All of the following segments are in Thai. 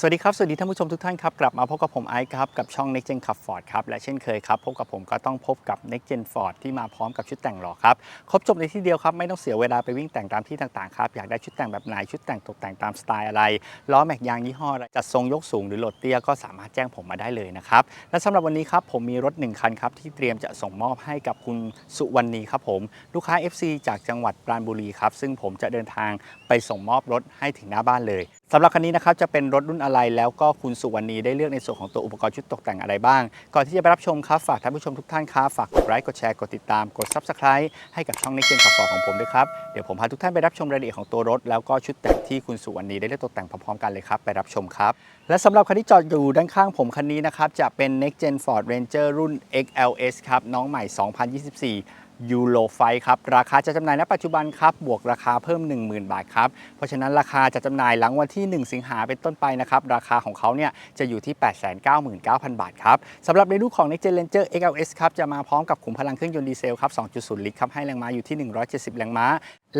สวัสดีครับ สวัสดีท่านผู้ชมทุกท่านครับ กลับมาพบกับผมไอซ์ครับ กับช่อง Next Gen ขับ Ford ครับ และเช่นเคยครับ พบกับผมก็ต้องพบกับ Next Gen Ford ที่มาพร้อมกับชุดแต่งหล่อครับ ครบจบในที่เดียวครับ ไม่ต้องเสียเวลาไปวิ่งแต่งตามที่ต่างๆ ครับ อยากได้ชุดแต่งแบบไหน ชุดแต่งตกแต่งตามสไตล์อะไร ล้อแม็กยางยี่ห้ออะไรจัดทรงยกสูงหรือโหลดเตี้ยก็สามารถแจ้งผมมาได้เลยนะครับ และสำหรับวันนี้ครับผมมีรถหนึ่งคันครับที่เตรียมจะส่งมอบให้กับคุณสุวรรณีครับผม ลูกค้า FC จากจังหวัดปราณบุรีครับซึ่งผมจะเดินทางไปส่งมอบรถให้ถึงหน้าบ้านเลย สำหรับคันนี้นะครับจะเป็นรถรุ่นอะไรแล้วก็คุณสุวรรณีได้เลือกในส่วนของตัวอุปกรณ์ชุดตกแต่งอะไรบ้าง ก่อนที่จะไปรับชมครับฝากท่านผู้ชมทุกท่านครับฝากกดไลค์กดแชร์กดติดตามกด Subscribe ให้กับช่อง Next Gen ขับฟอของผมด้วยครับเดี๋ยวผมพาทุกท่านไปรับชมรายละเอียดของตัวรถ แล้วก็ชุดแต่งที่คุณสุวรรณีได้เลือกตกแต่งพร้อมๆกันเลยครับไปรับชมครับและสำหรับคันที่จอดอยู่ด้านข้างผมคันนี้นะครับจะเป็น Next Gen Ford Ranger รุ่น XLS ครับน้องใหม่ 2024 ยูโรไฟครับ ราคาจะจำหน่ายณปัจจุบันครับ บวกราคาเพิ่ม 10,000 บาทครับ เพราะฉะนั้นราคาจะจำหน่ายหลังวันที่ 1 สิงหาเป็นต้นไปนะครับ ราคาของเขาเนี่ยจะอยู่ที่ 899,000 บาทครับสำหรับในรูปของ Next Gen Ranger XLS ครับ จะมาพร้อมกับขุมพลังเครื่องยนต์ดีเซลครับ 2.0 ลิตรครับให้แรงม้าอยู่ที่ 170 แรงม้า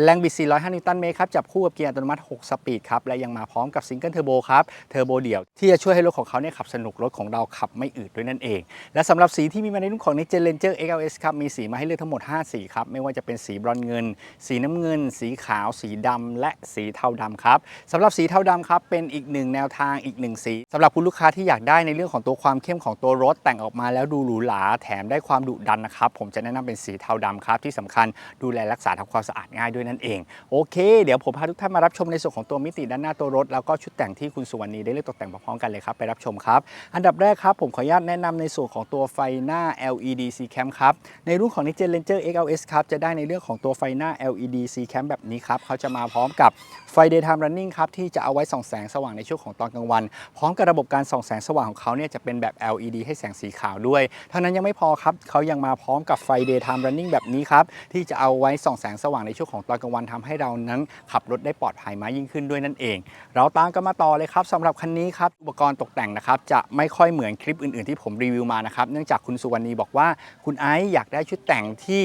แรงบิด 405 นิวตันเมตรครับ จับคู่กับเกียร์อัตโนมัติ 6 สปีดครับ และยังมาพร้อมกับซิงเกิลเทอร์โบครับ เทอร์โบเดี่ยว ที่จะช่วยให้รถของเขาเนี่ยขับสนุก รถของเราขับไม่อืดด้วยนั่นเอง และสำหรับสีที่มีมาในรุ่นของ Next Gen Ranger XLS ครับ มีสีมาให้เลือกทั้งหมด5 สีครับ ไม่ว่าจะเป็นสีบรอนเงิน สีน้ำเงิน สีขาว สีดำและสีเทาดำครับสำหรับสีเทาดำครับเป็นอีกหนึ่งแนวทางอีกหนึ่งสีสำหรับคุณลูกค้าที่อยากได้ในเรื่องของตัวความเข้มของตัวรถแต่งออกมาแล้วดูหรูหราแถมได้ความดุดันนะครับผมจะแนะนำเป็นสีเทาดำครับที่สำคัญดูแลรักษาทำความสะอาดง่ายด้วยนั่นเองโอเค เดี๋ยวผมพาทุกท่านมารับชมในส่วนของตัวมิติด้านหน้าตัวรถแล้วก็ชุดแต่งที่คุณสุวรรณีได้เลือกตกแต่งพร้อมๆกันเลยครับไปรับชมครับ อันดับแรกครับผมขออนุญาตแนะนำในส่วนของตัวไฟหน้า LED C cam ครับในรุ่นของ Next Gen Ranger XLS ครับจะได้ในเรื่องของตัวไฟหน้า LED C cam แบบนี้ครับเขาจะมาพร้อมกับไฟ daytime running ครับที่จะเอาไว้ส่องแสงสว่างในช่วงของตอนกลางวัน พร้อมกับระบบการส่องแสงสว่างของเขาเนี่ยจะเป็นแบบ LED ให้แสงสีขาวด้วย เท่านั้นยังไม่พอครับเขายังมาพร้อมกับไฟ daytime running แบบนี้ครับที่จะเอาไว้ส่องแสงสว่างในช่วงของตอนกลางวันทำให้เรานั้นขับรถได้ปลอดภัยมากยิ่งขึ้นด้วยนั่นเอง เราตามกันมาต่อเลยครับสำหรับคันนี้ครับอุปกรณ์ตกแต่งนะครับจะไม่ค่อยเหมือนคลิปอื่นๆ ที่ผมรีวิวมานะครับเนื่องจากคุณสุวรรณีบอกว่าคุณไอซ์อยากได้ชุดแต่งที่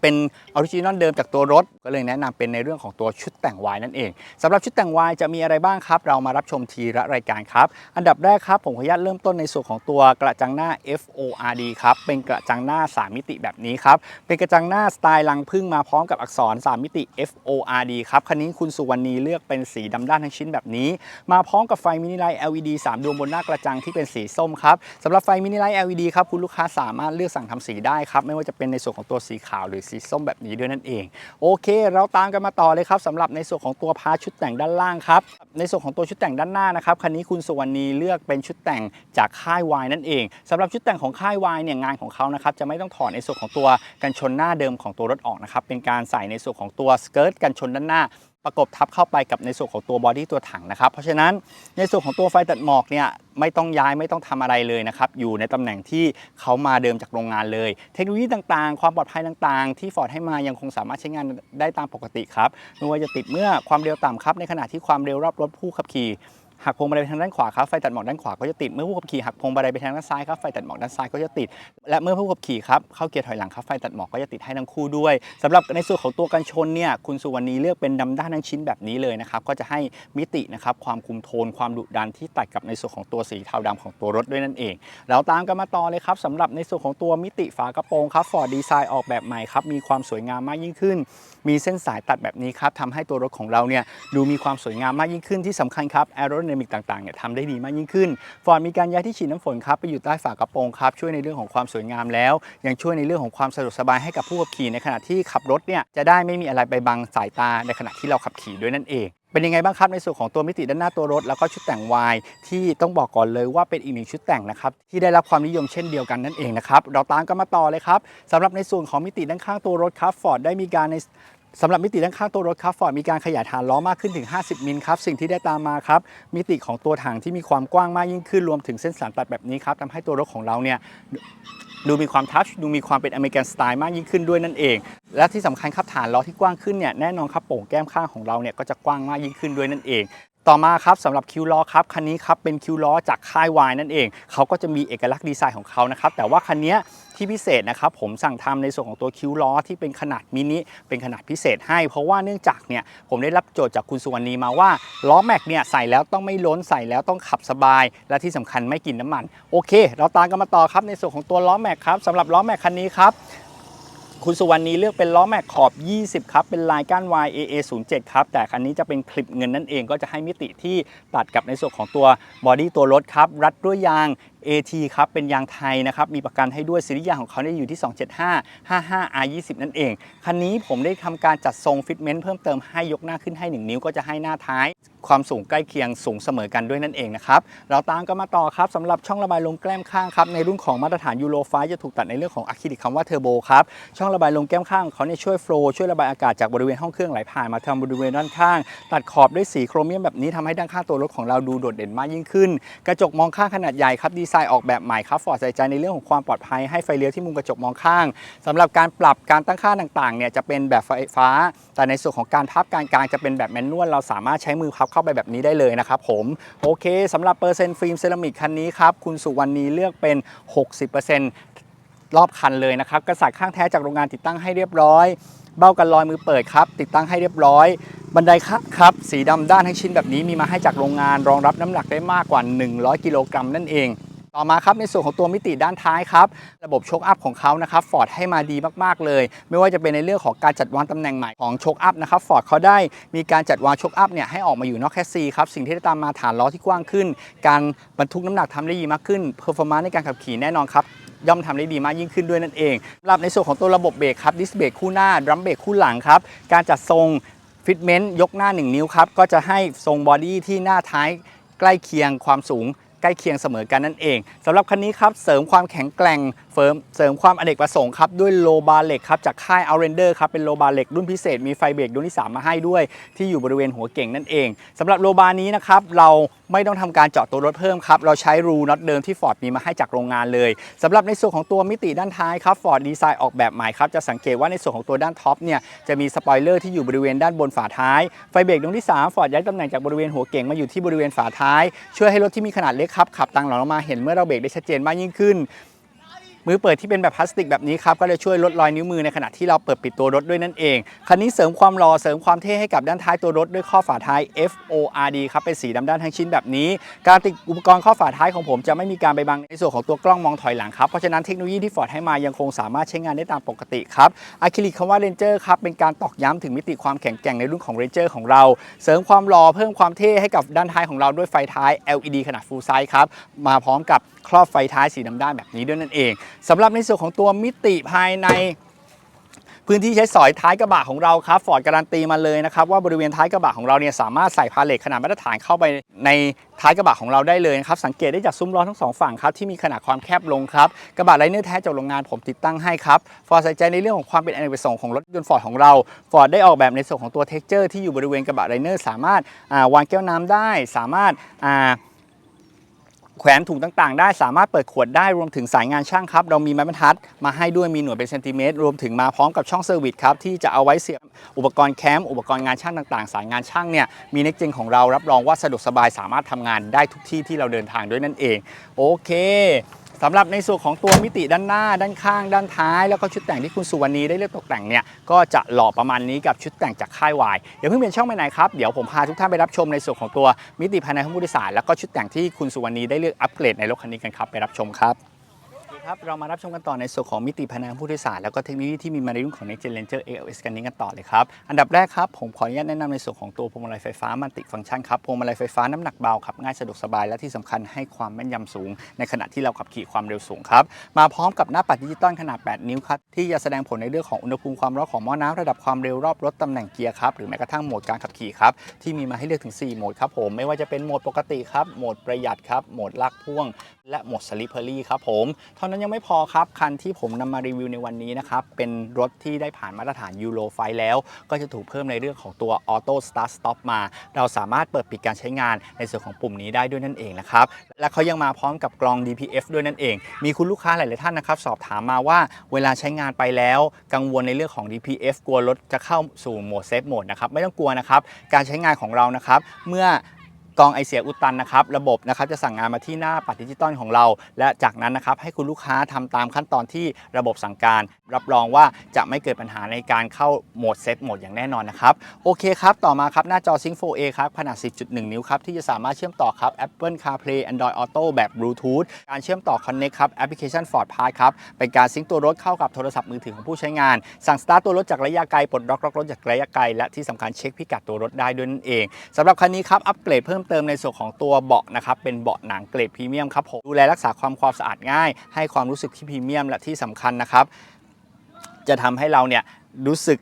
เป็นออริจินอลเดิมจากตัวรถ ก็เลยแนะนำเป็นในเรื่องของตัวชุดแต่งวายนั่นเองสำหรับชุดแต่งวายจะมีอะไรบ้างครับ เรามารับชมทีละรายการครับ อันดับแรกครับ ผมขออนุญาตเริ่มต้นในส่วนของตัวกระจังหน้า FORD ครับ เป็นกระจังหน้า 3 มิติแบบนี้ครับ เป็นกระจังหน้าสไตล์ลังพึ่งมาพร้อมกับอักษร 3 มิติ FORD ครับคันนี้คุณสุวรรณีเลือกเป็นสีดำด้านทั้งชิ้นแบบนี้ มาพร้อมกับไฟมินิไลท์ LED 3 ดวงบนหน้ากระจังที่เป็นสีส้มครับสำหรับไฟมินิไลท์ LED ครับคุณลูกค้าสามารถเลือกสั่งทำสีได้ครับไม่ว่าจะเป็นในส่วนของตัวสีขาวหรือสีส้มแบบนี้ด้วยนั่นเอง โอเค เราตามกันมาต่อเลยครับสำหรับในส่วนของตัวพาร์ทชุดแต่งด้านล่างครับในส่วนของตัวชุดแต่งด้านหน้านะครับคันนี้คุณสุวรรณีเลือกเป็นชุดแต่งจากค่ายวายนั่นเองสำหรับชุดแต่งของค่ายวายเนี่ยงานของเขานะครับจะไม่ต้องถอดในส่วนของตัวกันชนหน้าเดิมของตัวรถออกนะครับเป็นการใส่ในส่วนของตัวสเกิร์ตกันชนด้านหน้า ประกบทับเข้าไปกับในส่วนของตัวบอดี้ตัวถังนะครับ เพราะฉะนั้นในส่วนของตัวไฟตัดหมอกเนี่ยไม่ต้องย้ายไม่ต้องทำอะไรเลยนะครับ อยู่ในตำแหน่งที่เขามาเดิมจากโรงงานเลย เทคโนโลยีต่างๆ ความปลอดภัยต่างๆ ที่ฟอร์ดให้มายังคงสามารถใช้งานได้ตามปกติครับไม่ว่าจะติดเมื่อความเร็วต่ำครับในขณะที่ความเร็วรอบรถผู้ขับขี่ หักพวงมาลัยไปทางด้านขวาครับไฟตัดหมอกด้านขวาก็จะติดเมื่อผู้ขับขี่หักพวงมาลัยไปทางด้านซ้ายครับไฟตัดหมอกด้านซ้ายก็จะติด และเมื่อผู้ขับขี่ครับเข้าเกียร์ถอยหลังครับไฟตัดหมอกก็จะติดให้ทั้งคู่ด้วยสำหรับในส่วนของตัวกันชนเนี่ยคุณสุวรรณีเลือกเป็นดำด้านทั้งชิ้นแบบนี้เลยนะครับก็จะให้มิตินะครับความคุมโทนความดุดันที่ตัดกับในส่วนของตัวสีเทาดำของตัวรถด้วยนั่นเอง เราตามกันมาต่อเลยครับสำหรับในส่วนของตัวมิติฝากระโปรงครับฟอร์ดดีไซน์ออกแบบใหม่ครับมีความสวยงามมากยิ่งขึ้น มีเส้นสายตัดแบบนี้ครับทำให้ตัวรถของเราเนี่ยดูมีความสวยงามมากยิ่งขึ้นที่สำคัญครับแอโร d y นมิกต่างๆเนี่ยทำได้ดีมากยิ่งขึ้น ฟอร์ดมีการย้ายที่ฉีดน้ำฝนครับไปอยู่ใต้ฝากระโปรงครับช่วยในเรื่องของความสวยงามแล้ว ยังช่วยในเรื่องของความสะดวกสบายให้กับผู้ขับขี่ในขณะที่ขับรถเนี่ยจะได้ไม่มีอะไรไปบังสายตาในขณะที่เราขับขี่ด้วยนั่นเองเป็นยังไงบ้างครับในส่วนของตัวมิติด้านหน้าตัวรถ แล้วก็ชุดแต่งวายที่ต้องบอกก่อนเลยว่าเป็นอีกหนึ่งชุดแต่งนะครับที่ได้รับความนิยมเช่นเดียวกันนั่นเองนะครับเราตามกันมาต่อเลยครับสำหรับในส่วนของมิติด้านข้างตัวรถครับฟอร์ดได้มีการใน สำหรับมิติด้านข้างตัวรถครับฟอร์ดมีการขยายฐานล้อมากขึ้นถึง 50 มิลครับสิ่งที่ได้ตามมาครับมิติของตัวถังที่มีความกว้างมากยิ่งขึ้นรวมถึงเส้นสานตัดแบบนี้ครับทำให้ตัวรถของเราเนี่ยดูมีความทัชดูมีความเป็นอเมริกันสไตล์มากยิ่งขึ้นด้วยนั่นเอง และที่สำคัญครับฐานล้อที่กว้างขึ้นเนี่ยแน่นอนครับโป่งแก้มข้างของเราเนี่ยก็จะกว้างมากยิ่งขึ้นด้วยนั่นเอง ต่อมาครับสำหรับคิวล้อครับคันนี้ครับเป็นคิวล้อจากค่ายวายนั่นเอง เขาก็จะมีเอกลักษณ์ดีไซน์ของเขานะครับแต่ว่าคันนี้ที่พิเศษนะครับผมสั่งทำในส่วนของตัวคิวล้อที่เป็นขนาดมินิเป็นขนาดพิเศษให้ เพราะว่าเนื่องจากเนี่ยผมได้รับโจทย์จากคุณสุวรรณีมาว่าล้อแม็กเนี่ยใส่แล้วต้องไม่ล้นใส่แล้วต้องขับสบาย และที่สำคัญไม่กินน้ำมัน โอเค เราตามกันมาต่อครับในส่วนของตัวล้อแม็กครับสำหรับล้อแม็กคันนี้ครับ คุณสุวรรณีเลือกเป็นล้อแม็กขอบ 20 ครับ เป็นลายก้าน Y AA 0 7ครับ แต่คันนี้จะเป็นคลิปเงินนั่นเองก็จะให้มิติที่ตัดกับในส่วนของตัวบอดี้ตัวรถครับ รัดด้วยยาง AT ครับ เป็นยางไทยนะครับ มีประกันให้ด้วยซีรีส์ยางของเขาเนี่ยอยู่ที่ 275 55 R 20 นั่นเอง คันนี้ผมได้ทำการจัดทรงฟิตเมนต์เพิ่มเติมให้ยกหน้าขึ้นให้ 1 นิ้วก็จะให้หน้าท้าย ความสูงใกล้เคียงสูงเสมอกันด้วยนั่นเองนะครับเราตามกันมาต่อครับสำหรับช่องระบายลมแก้มข้างครับในรุ่นของมาตรฐานยูโรไฟจะถูกตัดในเรื่องของอะคริลิกคำว่าเทอร์โบครับช่องระบายลมแก้มข้างเขาเนี่ยช่วยโฟล์ช่วยระบายอากาศจากบริเวณห้องเครื่องไหลผ่านมาทางบริเวณด้านข้าง ตัดขอบด้วยสีโครเมียมแบบนี้ทำให้ด้านข้างตัวรถของเราดูโดดเด่นมากยิ่งขึ้น กระจกมองข้างขนาดใหญ่ครับดีไซน์ออกแบบใหม่ครับฟอร์ดใส่ใจในเรื่องของความปลอดภัยให้ไฟเลี้ยวที่มุมกระจกมองข้างสำหรับการปรับการตั้งค่าต่างๆเนี่ยจะเป็นแบบไฟฟ้า แต่ในส่วนของการพับการกลางจะเป็นแบบแมนนวลเราสามารถใช้มือพับเข้าไปแบบนี้ได้เลยนะครับผม โอเคสำหรับเปอร์เซ็นต์ฟิล์มเซรามิกคันนี้ครับ คุณสุวรรณีเลือกเป็น 60%รอบคันเลยนะครับกระสัดข้างแท้จากโรงงานติดตั้งให้เรียบร้อย เบ้ากันลอยมือเปิดครับ ติดตั้งให้เรียบร้อย บันไดครับครับสีดำด้านทั้งชิ้นแบบนี้มีมาให้จากโรงงานรองรับน้ำหนักได้มากกว่า 100 กิโลกรัมนั่นเอง ต่อมาครับในส่วนของตัวมิติด้านท้ายครับ ระบบโชคอัพของเขานะครับฟอร์ดให้มาดีมากๆเลย ไม่ว่าจะเป็นในเรื่องของการจัดวางตำแหน่งใหม่ของโชคอัพนะครับฟอร์ดเขาได้มีการจัดวางโชคอัพเนี่ยให้ออกมาอยู่นอกแคสซีครับสิ่งที่ได้ตามมาฐานล้อที่กว้างขึ้น การบรรทุกน้ำหนักทำได้ดีมากขึ้นเพอร์ฟอร์มานซ์ในการขับขี่แน่นอนครับย่อมทำได้ดีมากยิ่งขึ้นด้วยนั่นเองสำหรับในส่วนของตัวระบบเบรกครับดิสเบรกคู่หน้าดรัมเบรกคู่หลังครับการจัดทรงฟิตเมนต์ยกหน้า 1 นิ้วครับก็จะให้ทรงบอดี้ที่หน้าท้ายใกล้เคียงความสูง ใกล้เคียงเสมอกันนั่นเองสำหรับคันนี้ครับเสริมความแข็งแกร่งเฟิร์มเสริมความอเนกประสงค์ครับด้วยโลบาเหล็กครับจากค่าย o u t r a n d e r ครับเป็นโลบาเหล็กรุ่นพิเศษมีไฟเบรกรุ่นที่ 3 มาให้ด้วย ที่อยู่บริเวณหัวเก่งนั่นเองสำหรับโลบานี้นะครับเรา ไม่ต้องทำการเจาะตัวรถเพิ่มครับ เราใช้รูน็อตเดิมที่ Ford มีมาให้จากโรงงานเลยสำหรับในส่วนของตัวมิติด้านท้ายครับ Ford ดีไซน์ออกแบบใหม่ครับ จะสังเกตว่าในส่วนของตัวด้านท็อปเนี่ยจะมีสปอยเลอร์ที่อยู่บริเวณด้านบนฝาท้าย ไฟเบรกดวงที่ 3 Ford ย้ายตำแหน่งจากบริเวณหัวเก่งมาอยู่ที่บริเวณฝาท้าย ช่วยให้รถที่มีขนาดเล็กครับขับตางหลังออกมาเห็นเมื่อเราเบรกได้ชัดเจนมากยิ่งขึ้น มือเปิดที่เป็นแบบพลาสติกแบบนี้ครับก็จะช่วยลดรอยนิ้วมือในขณะที่เราเปิดปิดตัวรถด้วยนั่นเอง คันนี้เสริมความหล่อเสริมความเท่ให้กับด้านท้ายตัวรถด้วยข้อฝาท้าย FORD ครับเป็นสีดำด้านทั้งชิ้นแบบนี้ การติดอุปกรณ์ข้อฝาท้ายของผมจะไม่มีการไปบังในส่วนของตัวกล้องมองถอยหลังครับเพราะฉะนั้นเทคโนโลยีที่ฟอร์ดให้มายังคงสามารถใช้งานได้ตามปกติครับอะคริลิกคำว่า Ranger ครับเป็นการตอกย้ำถึงมิติความแข็งแกร่งในรุ่นของ Ranger ของเรา เสริมความหล่อเพิ่มความเท่ให้กับด้านท้ายของเราด้วยไฟท้าย LED ขนาด full size ครับมาพร้อมกับครอบไฟท้ายสีดำด้านแบบนี้ด้วยนั่นเองสำหรับในส่วนของตัวมิติภายในพื้นที่ใช้สอยท้ายกระบะของเราครับฟอร์ดการันตีมาเลยนะครับว่าบริเวณท้ายกระบะของเราเนี่ยสามารถใส่พาเลทขนาดมาตรฐานเข้าไปในท้ายกระบะของเราได้เลยนะครับสังเกตได้จากซุ้มล้อทั้งสองฝั่งครับที่มีขนาดความแคบลงครับกระบะไลเนอร์แท้จากโรงงานผมติดตั้งให้ครับฟอร์ดใส่ใจในเรื่องของความเป็นอเนกประสงค์ของรถยนต์ฟอร์ดของเราฟอร์ดได้ออกแบบในส่วนของตัวเท็กเจอร์ที่อยู่บริเวณกระบะไลเนอร์สามารถาวางแก้วน้ำได้ สามารถ แขวนถุงต่างๆ ได้สามารถเปิดขวดได้รวมถึงสายงานช่างครับ เรามีไม้บรรทัด มาให้ด้วยมีหน่วยเป็นเซนติเมตรรวมถึงมาพร้อมกับช่องเซอร์วิสครับที่จะเอาไว้เสียบอุปกรณ์แคมป์อุปกรณ์งานช่างต่างๆ สายงานช่างเนี่ยมีเน็กเจนของเรารับรองว่าสะดวกสบายสามารถทำงานได้ทุกที่ที่เราเดินทางด้วยนั่นเอง โอเค สำหรับในส่วนของตัวมิติด้านหน้า ด้านข้าง ด้านท้าย แล้วก็ชุดแต่งที่คุณสุวรรณีได้เลือกตกแต่งเนี่ยก็จะหล่อประมาณนี้กับชุดแต่งจากค่ายวายเดี๋ยวเพิ่งเปลี่ยนช่องไปไหนครับเดี๋ยวผมพาทุกท่านไปรับชมในส่วนของตัวมิติภายในของผู้โดยสารแล้วก็ชุดแต่งที่คุณสุวรรณีได้เลือกอัปเกรดในรถคันนี้กันครับไปรับชมครับ ครับ เรามารับชมกันต่อในส่วนของมิติภายในของผู้โดยสาร แล้วก็เทคโนโลยีที่มีมาในรุ่นของ Next Gen Ranger ALS กันนี้กันต่อเลยครับ อันดับแรกครับ ผมขออนุญาตแนะนำในส่วนของตัวพวงมาลัยไฟฟ้ามันติฟังก์ชันครับ พวงมาลัยไฟฟ้าน้ำหนักเบาขับง่ายสะดวกสบายและที่สำคัญให้ความแม่นยำสูง ในขณะที่เราขับขี่ความเร็วสูงครับ มาพร้อมกับหน้าปัดดิจิตอลขนาด 8 นิ้วครับที่จะแสดงผลในเรื่องของอุณหภูมิความร้อนของหม้อน้ำระดับความเร็วรอบรถตำแหน่งเกียร์ครับหรือแม้กระทั่งโหมดการขับขี่ครับที่มีมาให้เลือกถึง 4 โหมดครับผมไม่ว่าจะเป็นโหมดปกติครับโหมดประหยัดครับโหมดลากพ่วง และโหมดสลิปเ e อรี่ครับผมเท่านั้นยังไม่พอครับ คันที่ผมนำมารีวิวในวันนี้นะครับ เป็นรถที่ได้ผ่านมาตรฐานยูโรไฟแล้ว ก็จะถูกเพิ่มในเรื่องของตัวออโต้สตาร์ทสต็อปมา เราสามารถเปิดปิดการใช้งานในส่วนของปุ่มนี้ได้ด้วยนั่นเองนะครับ และเขายังมาพร้อมกับกรอง DPF ด้วยนั่นเอง มีคุณลูกค้าหลาย ๆ ท่านนะครับ สอบถามมาว่าเวลาใช้งานไปแล้ว กังวลในเรื่องของ DPF กลัวรถจะเข้าสู่โหมดเซฟโหมดนะครับไม่ต้องกลัวนะครับการใช้งานของเรานะครับเมื่อ กองไอเสียอุดตันนะครับระบบนะครับจะสั่งงานมาที่หน้าปัดดิจิตอลของเรา และจากนั้นนะครับให้คุณลูกค้าทำตามขั้นตอนที่ระบบสั่งการ รับรองว่าจะไม่เกิดปัญหาในการเข้าโหมดเซตโหมดอย่างแน่นอนนะครับโอเคครับต่อมาครับหน้าจอ Sync 4A ครับขนาด 10.1 นิ้วครับที่จะสามารถเชื่อมต่อครับ Apple CarPlay Android Auto แบบ Bluetooth การเชื่อมต่อ Connect ครับแอปพลิเคชัน Ford Pass ครับเป็นการซิงค์ตัวรถเข้ากับโทรศัพท์มือถือของผู้ใช้งาน สั่งสตาร์ทตัวรถจากระยะไกลปลดล็อกล็อกรถจากระยะไกลและที่สำคัญเช็คพิกัดตัวรถได้ด้วยนั่นเองสำหรับคันนี้ครับอัปเกรดเพิ่มเติมในส่วนของตัวเบาะนะครับเป็นเบาะหนังเกรดพรีเมียมครับผมดูแลรักษาความความสะอาดง่าย ให้ความรู้สึกที่พรีเมียมและที่สำคัญนะครับ จะทำให้เราเนี่ยรู้สึก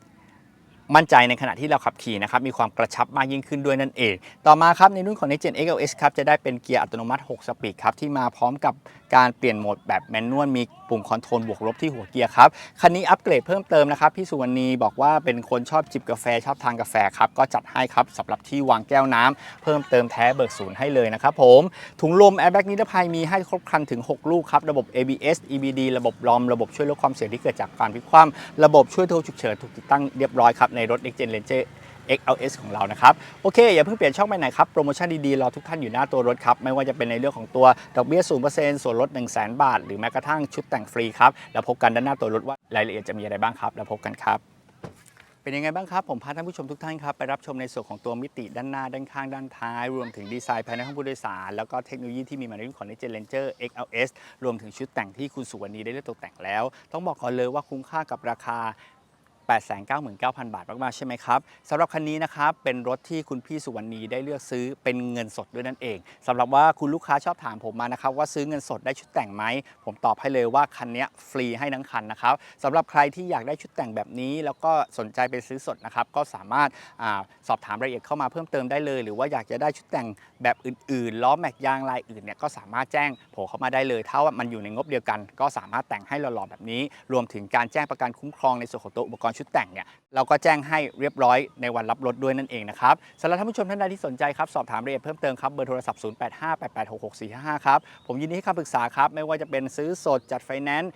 มั่นใจในขณะที่เราขับขี่นะครับ มีความกระชับมากยิ่งขึ้นด้วยนั่นเอง ต่อมาครับในรุ่นของ Next Gen XLS ครับจะได้เป็นเกียร์อัตโนมัติ 6 สปีดครับที่มาพร้อมกับ การเปลี่ยนโหมดแบบแมนนวลมีปุ่มคอนโทรลบวกลบที่หัวเกียร์ครับคันนี้อัปเกรดเพิ่มเติมนะครับพี่สุวรรณีบอกว่าเป็นคนชอบจิบกาแฟชอบทานกาแฟครับก็จัดให้ครับสำหรับที่วางแก้วน้ำเพิ่มเติมแท้เบิกศูนย์ให้เลยนะครับผมถุงลมแอร์แบ็กนิรภัยมีให้ครบครันถึง 6 ลูกครับระบบ ABS EBD ระบบลอมระบบช่วยลดความเสี่ยงที่เกิดจากการพลิกคว่ำระบบช่วยโทรฉุกเฉินถูกติดตั้งเรียบร้อยครับในรถ Next Gen Ranger XLS ของเรานะครับ โอเค อย่าเพิ่งเปลี่ยนช่องไปไหนครับ โปรโมชั่นดีๆ รอทุกท่านอยู่หน้าตัวรถครับ ไม่ว่าจะเป็นในเรื่องของตัวดอกเบี้ย 0%ส่วนลด 1 0 0 0 0แบาท หรือแม้กระทั่งชุดแต่งฟรีครับ แล้วพบกันด้านหน้าตัวรถว่ารายละเอียดจะมีอะไรบ้างครับ แล้วพบกันครับเป็นยังไงบ้างครับ ผมพาท่านผู้ชมทุกท่านครับ ไปรับชมในส่วนของตัวมิติด้านหน้า ด้านข้าง ด้านท้าย รวมถึงดีไซน์ภายในห้องผู้โดยสาร แล้วก็เทคโนโลยีที่มีมาในรุ่นของ Next Gen Ranger XLS รวมถึงชุดแต่งที่คุณสุวรรณีได้เลือกตกแต่งแล้ว ต้องบอกก่อนเลยว่าคุ้มค่ากับราคา 899,000 บาทมากๆใช่ไหมครับสำหรับคันนี้นะครับเป็นรถที่คุณพี่สุวรรณีได้เลือกซื้อเป็นเงินสดด้วยนั่นเองสำหรับว่าคุณลูกค้าชอบถามผมมานะครับว่าซื้อเงินสดได้ชุดแต่งไหมผมตอบให้เลยว่าคันนี้ฟรีให้ทั้งคันนะครับสำหรับใครที่อยากได้ชุดแต่งแบบนี้ แล้วก็สนใจไปซื้อสดนะครับก็สามารถอสอบถามรายละเอียดเข้ามาเพิ่มเติมได้เลย หรือว่าอยากจะได้ชุดแต่งแบบอื่นๆล้อแม็กยางลายอื่นเนี่ยก็สามารถแจ้งโผล่เข้ามาได้เลย ถ้าว่ามันอยู่ในงบเดียวกัน ก็สามารถแต่งให้หล่อๆแบบนี้ รวมถึงการแจ้งประกันคุ้มครองในส่วนของตัวอุปกรณ์ชุดแต่งเนี่ยเราก็แจ้งให้เรียบร้อยในวันรับรถด้วยนั่นเองนะครับสำหรับท่านผู้ชมท่านใดที่สนใจครับสอบถามรายละเอียดเพิ่มเติมครับเบอร์โทรศัพท์ 0858866455 ครับผมยินดีให้คำปรึกษาครับไม่ว่าจะเป็นซื้อสดจัดไฟแนนซ์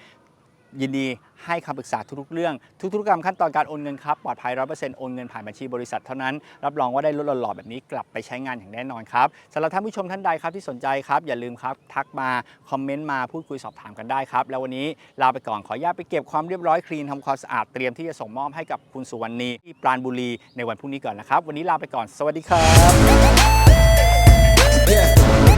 ยินดีให้คำปรึกษาทุกๆเรื่อง ทุกๆธุรกรรมขั้นตอนการโอนเงินครับ ปลอดภัย100%โอนเงินผ่านบัญชีบริษัทเท่านั้น รับรองว่าได้รถหล่อๆแบบนี้กลับไปใช้งานอย่างแน่นอนครับสำหรับท่านผู้ชมท่านใดครับที่สนใจครับ อย่าลืมครับ ทักมา คอมเมนต์มาพูดคุยสอบถามกันได้ครับ แล้ววันนี้ลาไปก่อนขออนุญาตไปเก็บความเรียบร้อยคลีนทำความสะอาดเตรียมที่จะส่งมอบให้กับคุณสุวรรณีที่ปราณบุรีในวันพรุ่งนี้ก่อนนะครับวันนี้ลาไปก่อน สวัสดีครับ Yeah.